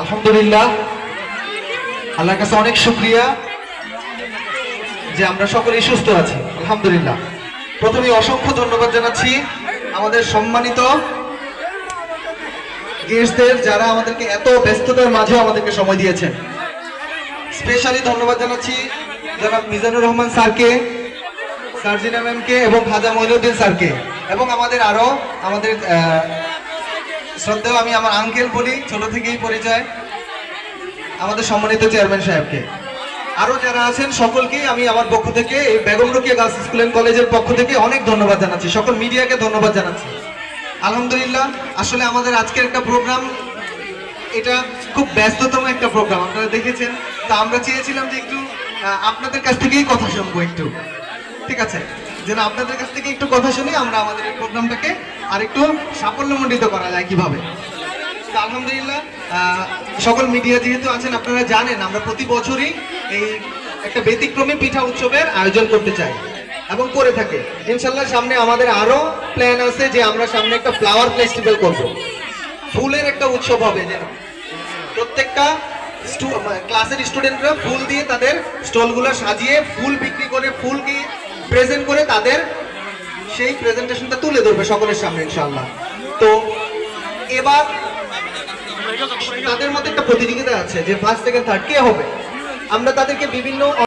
আলহামদুলিল্লাহ। আল্লাহর কাছে অনেক শুক্রিয়া যে আমরা সকলেই সুস্থ আছি। আলহামদুলিল্লাহ। প্রথমে অসংখ্য ধন্যবাদ জানাচ্ছি আমাদের সম্মানিত গেস্টদের যারা আমাদেরকে এত ব্যস্ততার মাঝে আমাদেরকে সময় দিয়েছেন। স্পেশালি ধন্যবাদ জানাচ্ছি জনাব মিজানুর রহমান স্যারকে, সার্জিনা ম্যামকে এবং খাজা মহিনুদ্দিন স্যারকে এবং আমাদের আরও আমাদের শ্রদ্ধেয় আমি আমার আঙ্কেল বলি, ছোট থেকেই পরিচয়, আমাদের সম্মানিত চেয়ারম্যান সাহেবকে। আরও যারা আছেন, সকলকেই আমি আমার পক্ষ থেকে, এই Begum Rokeya girls school and কলেজের পক্ষ থেকে অনেক ধন্যবাদ জানাচ্ছি। সকল মিডিয়াকে ধন্যবাদ জানাচ্ছি। আলহামদুলিল্লাহ, আসলে আমাদের আজকের একটা প্রোগ্রাম এটা খুব ব্যস্ততম একটা প্রোগ্রাম আপনারা দেখেছেন। তা আমরা চেয়েছিলাম যে একটু আপনাদের কাছ থেকেই কথা শুনব একটু। ঠিক আছে? যেন আপনাদের কাছ থেকে একটু কথা শুনি, আমরা আমাদের এই প্রোগ্রামটাকে আর একটু সাফল্যমণ্ডিত করা যায় কীভাবে। আলহামদুলিল্লাহ সকল মিডিয়া যেহেতু আছেন, আপনারা জানেন, আমরা প্রতি বছরই এই একটা ব্যতিক্রমী পিঠা উৎসবের আয়োজন করতে চাই এবং করে থাকে। ইনশাল্লাহ সামনে আমাদের আরও প্ল্যান আছে যে আমরা সামনে একটা ফ্লাওয়ার ফেস্টিভ্যাল করব। ফুলের একটা উৎসব হবে যেন। প্রত্যেকটা ক্লাসের স্টুডেন্টরা ফুল দিয়ে তাদের স্টলগুলো সাজিয়ে, ফুল বিক্রি করে ফুল দিয়ে প্রেজেন্ট করে তাদের সেই প্রেজেন্টেশনটা তুলে ধরবে সকলের সামনে ইনশাল্লাহ তো এবার তাদের মধ্যে একটা প্রতিযোগিতা আছে যে ফার্স্ট সেকেন্ড থার্ড কে হবে? আমরা তাদেরকে বিভিন্ন